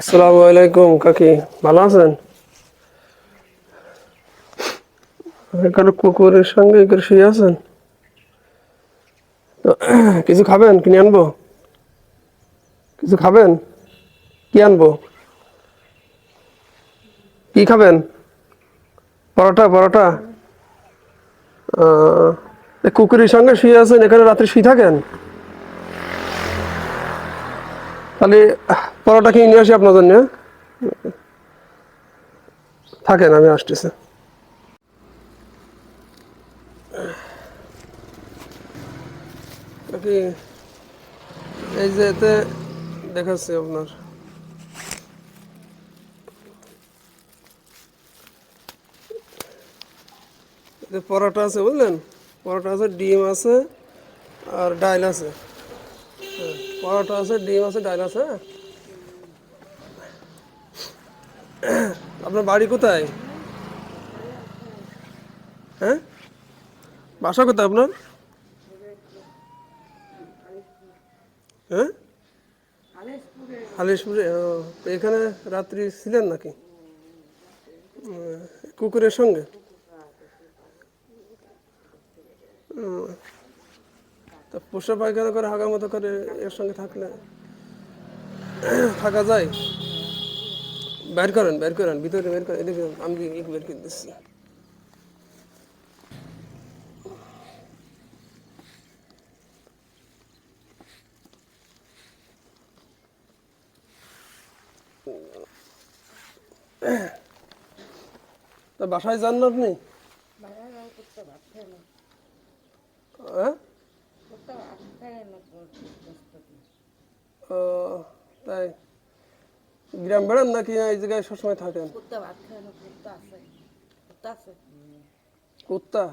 আসসালামু আলাইকুম, কাকি। ভালো আছেন? এখানে কুকুরের সঙ্গে এখানে শুয়ে আছেন? কিছু খাবেন? কিনে আনব? কিছু খাবেন? কি আনব? কি খাবেন? পরোটা পরোটা? কুকুরের সঙ্গে শুয়ে আছেন, এখানে রাত্রে শুয়ে থাকেন? তাহলে পরোটা কিনে নিয়ে আসি আপনার জন্য। হ্যাঁ? থাকেন আমি আসতেছি। এই যে এতে দেখাচ্ছি আপনার। পরোটা আছে বুঝলেন? পরোটা আছে ডিম আছে আর ডাইল আছে। হ্যাঁ, পরোটা আছে ডিম আছে ডাইল আছে হ্যাঁ? আপনার বাড়ি কোথায়? হ্যাঁ? বাসা কোথায় আপনার? হ্যাঁ? হালিশপুরে এখানে রাত্রি ছিলেন নাকি? কুকুরের সঙ্গে? তা পোষা পায়খানা করে হাগা মতো করে এর সঙ্গে থাকলে, থাকা যায়? বের করেন বের করেন ভিতরে বের করেন আমি ই বের করে দিচ্ছি। তা বাসায় যান না আপনি? হ্যাঁ? ও, তাই। গ্রাম বেড়ান নাকি এই জায়গায় সবসময় থাকেন? কুত্তা ভাত খায় না কুত্তা আছে কুত্তা আছে। কুত্তা?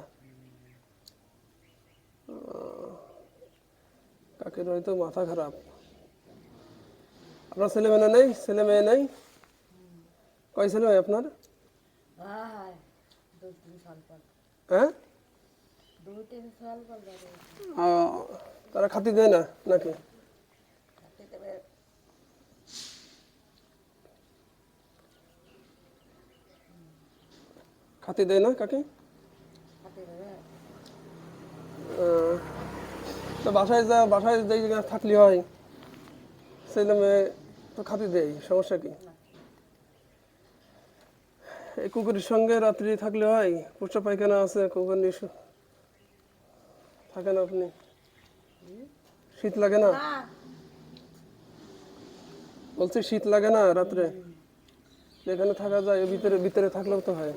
ও, কাকের হয়তো মাথা খারাপ। আপনার ছেলে মেয়ে নেই? ছেলে মেয়ে নেই? কয় ছেলে মেয়ে আপনার? হ্যাঁ? তারা খাতি দেয় না নাকি খাতে দেবে খাতি দেয় না কাকে? তো বাসায় যা বাসায় যেই থাকলে হয় ছেলে মেয়ে তো খাতি দেয় সমস্যা কি? এই কুকুরের সঙ্গে রাত্রি থাকলে হয় পোষা পায়খানা আছে কুকুর নিয়ে থাকেন আপনি? শীত লাগে না? বলছি শীত লাগে না রাত্রে? এখানে থাকা যায় ভিতরে ভিতরে থাকলেও তো হয়।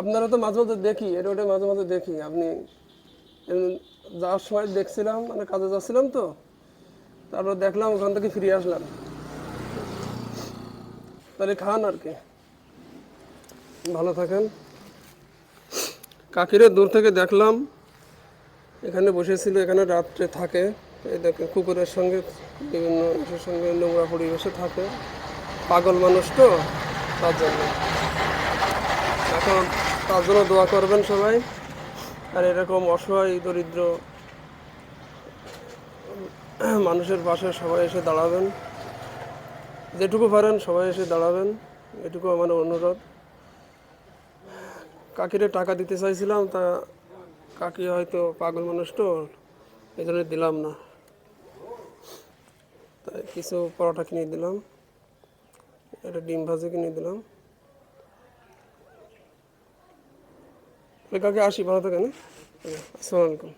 আপনারা তো মাঝে মাঝে দেখি, এটা ওটা মাঝে মাঝে দেখি। আপনি যাওয়ার সময় দেখছিলাম মানে কাজে যাচ্ছিলাম তো, তারপর দেখলাম ওখান থেকে ফিরে আসলাম। তাহলে খান আর কি। ভালো থাকেন। কাকিরে দূর থেকে দেখলাম এখানে বসেছিল, এখানে রাত্রে থাকে। এই দেখে কুকুরের সঙ্গে বিভিন্ন ইসের সঙ্গে নোংরা পরিবেশে থাকে। পাগল মানুষ তো, তার জন্য। এখন তার জন্য দোয়া করবেন সবাই। আর এরকম অসহায়, দরিদ্র মানুষের পাশে সবাই এসে দাঁড়াবেন। যেটুকু পারেন সবাই এসে দাঁড়াবেন। এটুকু আমার অনুরোধ। কাকিরে টাকা দিতে চাইছিলাম, তা কাকি হয়তো পাগল মানুষ তো, এই জন্য দিলাম না। তাই কিছু পরোটা কিনে দিলাম, একটা ডিম ভাজি কিনে দিলাম। কাকি আসি, ভালো থাকে না আসসালামু আলাইকুম।